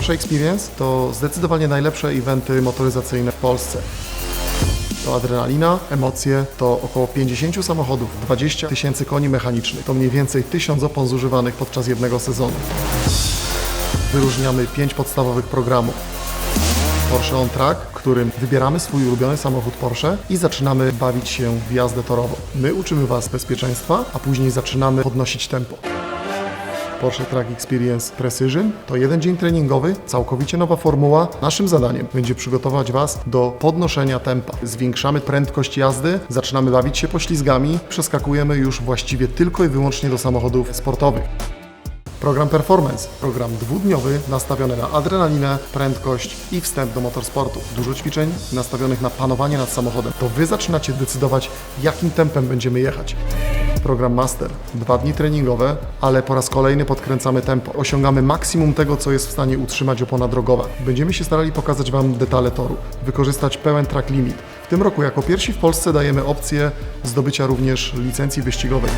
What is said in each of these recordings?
Porsche Experience to zdecydowanie najlepsze eventy motoryzacyjne w Polsce. To adrenalina, emocje, to około 50 samochodów, 20 tysięcy koni mechanicznych, to mniej więcej 1000 opon zużywanych podczas jednego sezonu. Wyróżniamy 5 podstawowych programów. Porsche On Track, w którym wybieramy swój ulubiony samochód Porsche i zaczynamy bawić się w jazdę torową. My uczymy Was bezpieczeństwa, a później zaczynamy podnosić tempo. Porsche Track Experience Precision to jeden dzień treningowy, całkowicie nowa formuła. Naszym zadaniem będzie przygotować Was do podnoszenia tempa. Zwiększamy prędkość jazdy, zaczynamy bawić się poślizgami, przeskakujemy już właściwie tylko i wyłącznie do samochodów sportowych. Program Performance, program dwudniowy nastawiony na adrenalinę, prędkość i wstęp do motorsportu. Dużo ćwiczeń nastawionych na panowanie nad samochodem. To Wy zaczynacie decydować, jakim tempem będziemy jechać. Program Master. Dwa dni treningowe, ale po raz kolejny podkręcamy tempo. Osiągamy maksimum tego, co jest w stanie utrzymać opona drogowa. Będziemy się starali pokazać Wam detale toru, wykorzystać pełen track limit. W tym roku jako pierwsi w Polsce dajemy opcję zdobycia również licencji wyścigowej.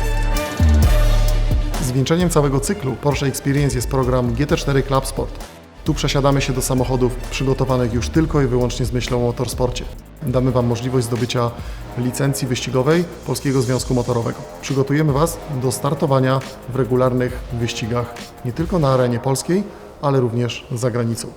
Zwieńczeniem całego cyklu Porsche Experience jest program GT4 Club Sport. Tu przesiadamy się do samochodów przygotowanych już tylko i wyłącznie z myślą o motorsporcie. Damy Wam możliwość zdobycia licencji wyścigowej Polskiego Związku Motorowego. Przygotujemy Was do startowania w regularnych wyścigach nie tylko na arenie polskiej, ale również za granicą.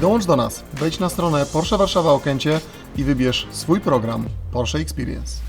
Dołącz do nas. Wejdź na stronę Porsche Warszawa Okęcie i wybierz swój program Porsche Experience.